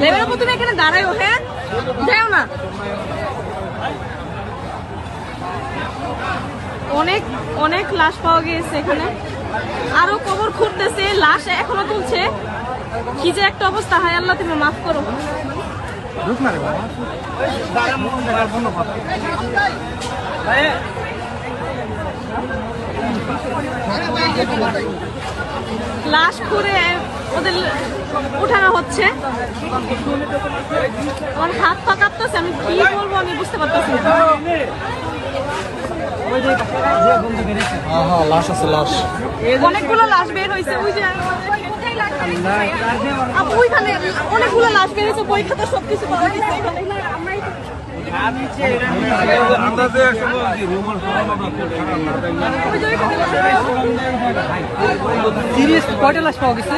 লেভেলের উপর তুমি এখানে দাঁড়াইও হ্যাঁ? যাও না। অনেক অনেক লাশ পাওয়া গিয়েছে এখানে। আরও কবর খুঁড়তেছে লাশ এখনও তুলছে। কি যে একটা অবস্থা হায় আল্লাহ তুমি মাফ করো। লাশ খুঁড়ে ওদের উঠানো হচ্ছে। আমার হাত পা কাঁপতেছে আমি কি বলব আমি বুঝতে পারতেছি না। হ্যাঁ লাশ আছে লাশ। অনেকগুলো লাশ বের হয়েছে ওই যে ওইখানে অনেকগুলো লাশ বের হয়েছে বই খাতা সবকিছু পাওয়া গেছে সিরিয়াস কয়টা লাশ পাওয়া গেছে?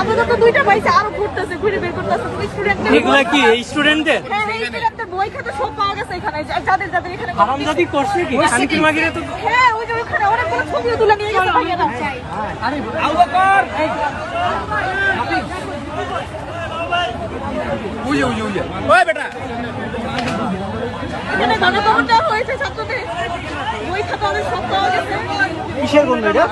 আপাতত দুইটা পাইছে আরও ঘুরতেছে ঘুরে বের করতেছে। স্টুডেন্টদের এগুলা কি এই স্টুডেন্টদের হ্যাঁ এই স্টুডেন্টদের বই খাতা সব পাওয়া গেছে এখানে। যাদের যাদের এখানে হারামজাদি করছে কি? শান্তি মাগিরে তো হ্যাঁ ওই যে ওখানে ছবিও তুলে নিয়ে গেছে কিসের বন্ধু এটা।